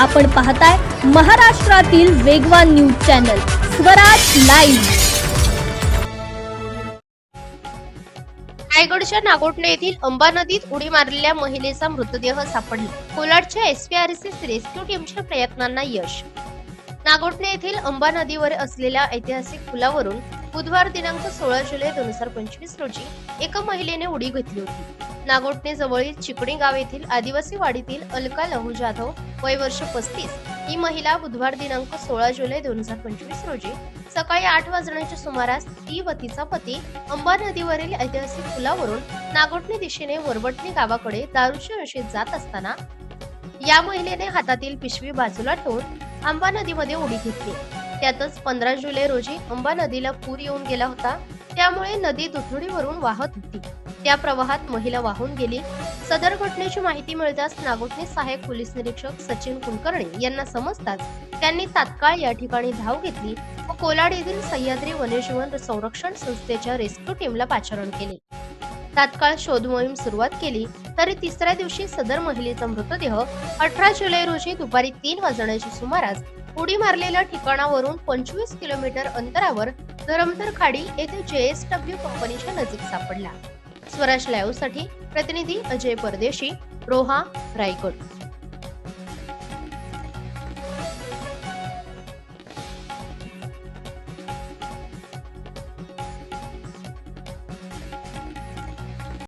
आपण पाहताय महाराष्ट्रातील वेगवान न्यूज चॅनल स्वराज लाईव्ह. रायगडच्या नागोटणे येथील अंबा नदीत उडी मारलेल्या महिलेचा मृतदेह सापडला. कोलाडच्या एसपीआरसीस रेस्क्यू टीमच्या प्रयत्नांना यश. नागोटणे येथील अंबा नदीवर असलेल्या ऐतिहासिक पुलावरून बुधवार दिनांक सोळा जुलै दोन हजार पंचवीस रोजी एका महिलेने उडी घेतली होती. नागोटणे जवळील चिकणी गाव येथील आदिवासी वाडीतील अलका लहू जाधव वय वर्ष पस्तीस ही महिला बुधवार दिनांक सोळा जुलै दोन हजार पंचवीस रोजी सकाळी आठ वाजण्याच्या सुमारास ती व तिचा पती अंबा नदीवरील ऐतिहासिक पुलावरून नागोटणे दिशेने वरवटणे गावाकडे दारूच्या नशेत जात असताना या महिलेने हातातील पिशवी बाजूला ठेवून अंबा नदीमध्ये उडी घेतली. त्यातच पंधरा जुलै रोजी अंबा नदीला पूर येऊन गेला होता. त्यामुळे नदी दुथडीवरून वाहत होती. त्या प्रवाहात महिला वाहून गेली. सदर घटनेची माहिती मिळताच नागोठणे सहाय्यक पोलीस निरीक्षक सचिन कुलकर्णी यांना समजताच त्यांनी तात्काळ या ठिकाणी धाव घेतली व कोलाड येथील सह्याद्री वन्यजीवन संरक्षण संस्थेच्या रेस्क्यू टीमला पाचारण केले. तात्काळ शोध मोहीम सुरुवात केली तरी तिसऱ्या दिवशी सदर महिलेचा मृतदेह अठरा जुलै रोजी दुपारी तीन वाजण्याच्या सुमारास उडी मारलेल्या ठिकाणावरून पंचवीस किलोमीटर अंतरावर धरमतर खाडी येथे जेएसडब्ल्यू कंपनीच्या नजीक सापडला. स्वराज लाईव्हसाठी प्रतिनिधी अजय परदेशी रोहा रायगड.